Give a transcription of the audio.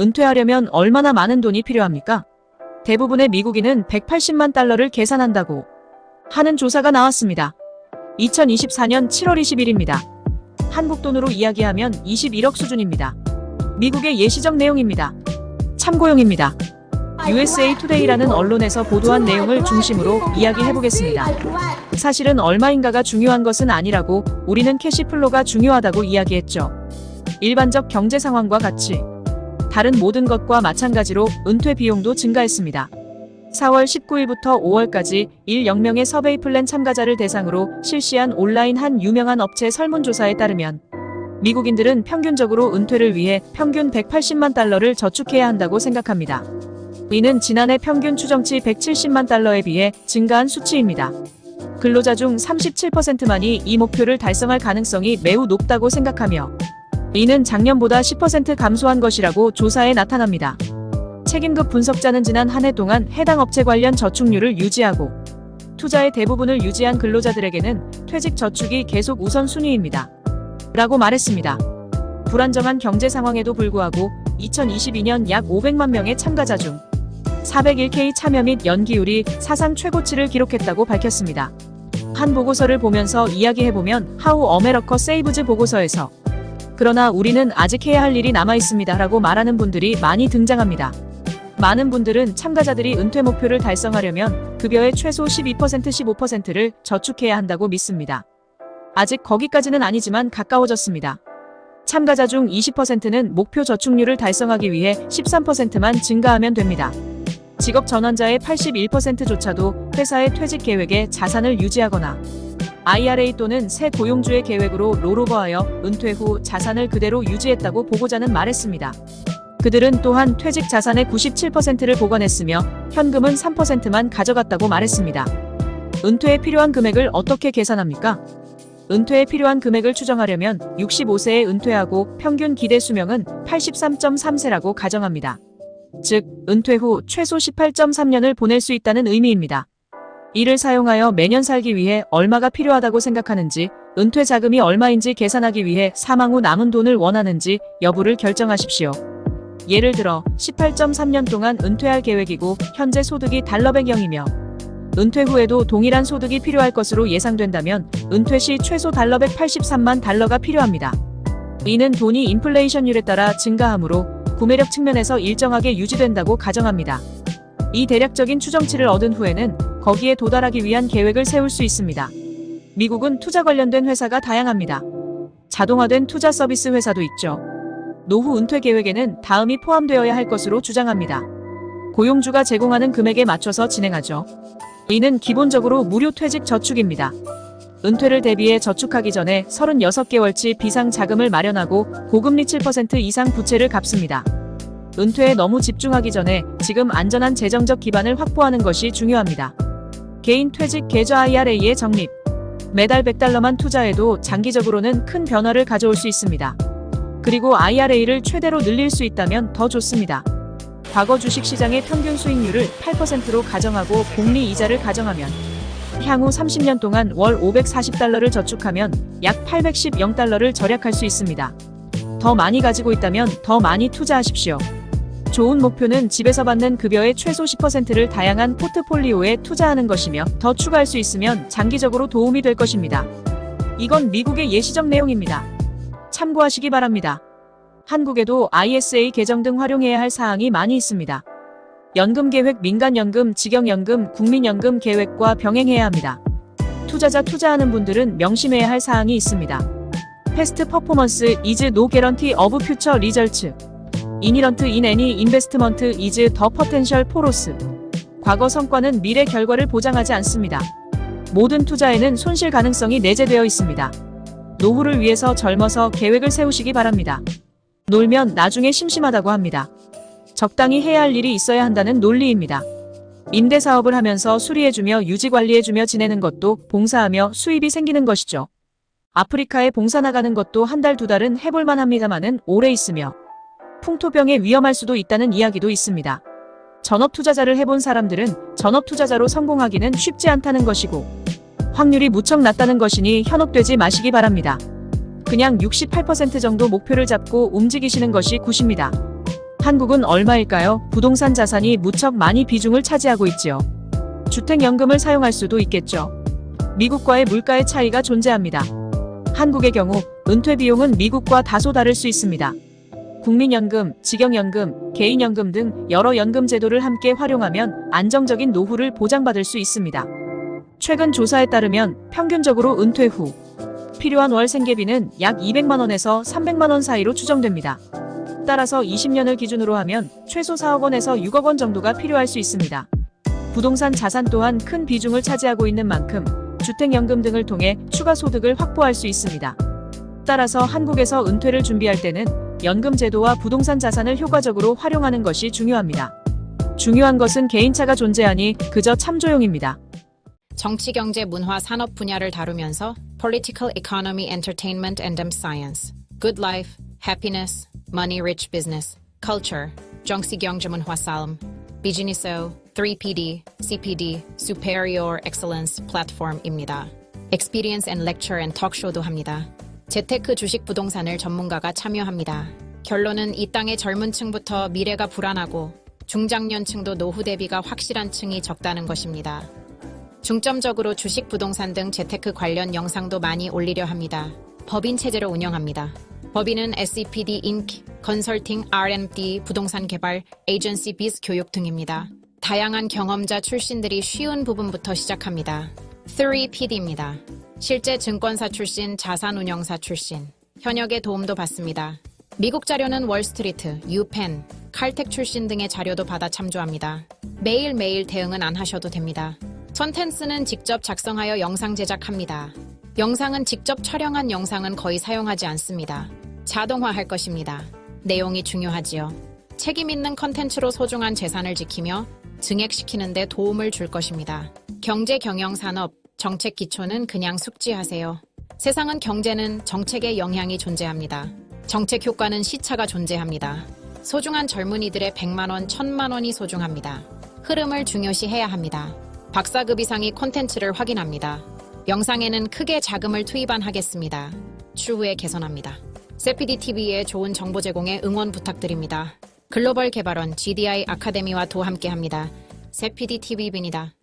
은퇴하려면 얼마나 많은 돈이 필요합니까? 대부분의 미국인은 180만 달러를 계산한다고 하는 조사가 나왔습니다. 2024년 7월 20일입니다. 한국 돈으로 이야기하면 21억 수준입니다. 미국의 예시적 내용입니다. 참고용입니다. USA Today라는 언론에서 보도한 내용을 중심으로 이야기해 보겠습니다. 사실은 얼마인가가 중요한 것은 아니라고 우리는 캐시플로가 중요하다고 이야기했죠. 일반적 경제 상황과 같이 다른 모든 것과 마찬가지로 은퇴 비용도 증가했습니다. 4월 19일부터 5월까지 1영명의 서베이 플랜 참가자를 대상으로 실시한 온라인 한 유명한 업체 설문조사에 따르면 미국인들은 평균적으로 은퇴를 위해 평균 180만 달러를 저축해야 한다고 생각합니다. 이는 지난해 평균 추정치 170만 달러에 비해 증가한 수치입니다. 근로자 중 37%만이 이 목표를 달성할 가능성이 매우 높다고 생각하며 이는 작년보다 10% 감소한 것이라고 조사에 나타납니다. 책임급 분석자는 지난 한 해 동안 해당 업체 관련 저축률을 유지하고 투자의 대부분을 유지한 근로자들에게는 퇴직 저축이 계속 우선순위입니다. 라고 말했습니다. 불안정한 경제 상황에도 불구하고 2022년 약 500만 명의 참가자 중 401K 참여 및 연기율이 사상 최고치를 기록했다고 밝혔습니다. 한 보고서를 보면서 이야기해보면 하우 어메러커 세이브즈 보고서에서 그러나 우리는 아직 해야 할 일이 남아 있습니다. 라고 말하는 분들이 많이 등장합니다. 많은 분들은 참가자들이 은퇴 목표를 달성하려면 급여의 최소 12% 15%를 저축해야 한다고 믿습니다. 아직 거기까지는 아니지만 가까워졌습니다. 참가자 중 20%는 목표 저축률을 달성하기 위해 13%만 증가하면 됩니다. 직업 전환자의 81%조차도 회사의 퇴직 계획에 자산을 유지하거나 IRA 또는 새 고용주의 계획으로 롤오버하여 은퇴 후 자산을 그대로 유지했다고 보고자는 말했습니다. 그들은 또한 퇴직 자산의 97%를 보관했으며 현금은 3%만 가져갔다고 말했습니다. 은퇴에 필요한 금액을 어떻게 계산합니까? 은퇴에 필요한 금액을 추정하려면 65세에 은퇴하고 평균 기대 수명은 83.3세라고 가정합니다. 즉, 은퇴 후 최소 18.3년을 보낼 수 있다는 의미입니다. 이를 사용하여 매년 살기 위해 얼마가 필요하다고 생각하는지, 은퇴 자금이 얼마인지 계산하기 위해 사망 후 남은 돈을 원하는지 여부를 결정하십시오. 예를 들어 18.3년 동안 은퇴할 계획이고 현재 소득이 달러 100영이며 은퇴 후에도 동일한 소득이 필요할 것으로 예상된다면 은퇴 시 최소 달러 183만 달러가 필요합니다. 이는 돈이 인플레이션율에 따라 증가하므로 구매력 측면에서 일정하게 유지된다고 가정합니다. 이 대략적인 추정치를 얻은 후에는 거기에 도달하기 위한 계획을 세울 수 있습니다. 미국은 투자 관련된 회사가 다양합니다. 자동화된 투자 서비스 회사도 있죠. 노후 은퇴 계획에는 다음이 포함되어야 할 것으로 주장합니다. 고용주가 제공하는 금액에 맞춰서 진행하죠. 이는 기본적으로 무료 퇴직 저축입니다. 은퇴를 대비해 저축하기 전에 36개월치 비상 자금을 마련하고 고금리 7% 이상 부채를 갚습니다. 은퇴에 너무 집중하기 전에 지금 안전한 재정적 기반을 확보하는 것이 중요합니다. 개인 퇴직 계좌 IRA의 적립. 매달 100달러만 투자해도 장기적으로는 큰 변화를 가져올 수 있습니다. 그리고 IRA를 최대로 늘릴 수 있다면 더 좋습니다. 과거 주식시장의 평균 수익률을 8%로 가정하고 복리 이자를 가정하면 향후 30년 동안 월 540달러를 저축하면 약 810달러를 절약할 수 있습니다. 더 많이 가지고 있다면 더 많이 투자하십시오. 좋은 목표는 집에서 받는 급여의 최소 10%를 다양한 포트폴리오에 투자하는 것이며 더 추가할 수 있으면 장기적으로 도움이 될 것입니다. 이건 미국의 예시적 내용입니다. 참고하시기 바랍니다. 한국에도 ISA 계정 등 활용해야 할 사항이 많이 있습니다. 연금 계획, 민간연금, 직영연금, 국민연금 계획과 병행해야 합니다. 투자자 투자하는 분들은 명심해야 할 사항이 있습니다. 패스트 퍼포먼스 이즈 노 개런티 어브 퓨처 리절츠 이니런트 인 애니 인베스트먼트 이즈 더 퍼텐셜 포로스 과거 성과는 미래 결과를 보장하지 않습니다. 모든 투자에는 손실 가능성이 내재되어 있습니다. 노후를 위해서 젊어서 계획을 세우시기 바랍니다. 놀면 나중에 심심하다고 합니다. 적당히 해야 할 일이 있어야 한다는 논리입니다. 임대 사업을 하면서 수리해주며 유지 관리해주며 지내는 것도 봉사하며 수입이 생기는 것이죠. 아프리카에 봉사 나가는 것도 한 달 두 달은 해볼만 합니다마는 오래 있으며 풍토병에 위험할 수도 있다는 이야기도 있습니다. 전업 투자자를 해본 사람들은 전업 투자자로 성공하기는 쉽지 않다는 것이고 확률이 무척 낮다는 것이니 현혹되지 마시기 바랍니다. 그냥 68% 정도 목표를 잡고 움직이시는 것이 굿입니다. 한국은 얼마일까요? 부동산 자산이 무척 많이 비중을 차지하고 있지요. 주택연금을 사용할 수도 있겠죠. 미국과의 물가의 차이가 존재합니다. 한국의 경우 은퇴 비용은 미국과 다소 다를 수 있습니다. 국민연금, 직영연금, 개인연금 등 여러 연금 제도를 함께 활용하면 안정적인 노후를 보장받을 수 있습니다. 최근 조사에 따르면 평균적으로 은퇴 후 필요한 월 생계비는 약 200만 원에서 300만 원 사이로 추정됩니다. 따라서 20년을 기준으로 하면 최소 4억 원에서 6억 원 정도가 필요할 수 있습니다. 부동산 자산 또한 큰 비중을 차지하고 있는 만큼 주택연금 등을 통해 추가 소득을 확보할 수 있습니다. 따라서 한국에서 은퇴를 준비할 때는 연금 제도와 부동산 자산을 효과적으로 활용하는 것이 중요합니다. 중요한 것은 개인차가 존재하니 그저 참조용입니다. 정치, 경제, 문화, 산업 분야를 다루면서 Political Economy, Entertainment and Science, Good Life, Happiness, Money Rich Business, Culture, 정치, 경제, 문화, 삶, 비즈니스, 3PD, CPD, Superior Excellence Platform입니다. Experience and Lecture and Talkshow도 합니다. 재테크 주식 부동산을 전문가가 참여합니다. 결론은 이 땅의 젊은 층부터 미래가 불안하고 중장년층도 노후 대비가 확실한 층이 적다는 것입니다. 중점적으로 주식, 부동산 등 재테크 관련 영상도 많이 올리려 합니다. 법인 체제로 운영합니다. 법인은 SCPD Inc., 컨설팅, R&D, 부동산 개발, 에이전시 비즈 교육 등입니다. 다양한 경험자 출신들이 쉬운 부분부터 시작합니다. 3PD입니다. 실제 증권사 출신, 자산운용사 출신, 현역의 도움도 받습니다. 미국 자료는 월스트리트, 유펜, 칼텍 출신 등의 자료도 받아 참조합니다. 매일매일 대응은 안 하셔도 됩니다. 컨텐츠는 직접 작성하여 영상 제작합니다. 영상은 직접 촬영한 영상은 거의 사용하지 않습니다. 자동화할 것입니다. 내용이 중요하지요. 책임 있는 컨텐츠로 소중한 재산을 지키며 증액시키는 데 도움을 줄 것입니다. 경제, 경영, 산업, 정책 기초는 그냥 숙지하세요. 세상은 경제는 정책의 영향이 존재합니다. 정책 효과는 시차가 존재합니다. 소중한 젊은이들의 100만 원, 1000만 원이 소중합니다. 흐름을 중요시해야 합니다. 박사급 이상이 콘텐츠를 확인합니다. 영상에는 크게 자금을 투입안 하겠습니다. 추후에 개선합니다. 세피디 TV의 좋은 정보 제공에 응원 부탁드립니다. 글로벌 개발원 GDI 아카데미와 도 함께합니다. 세피디 TV입니다.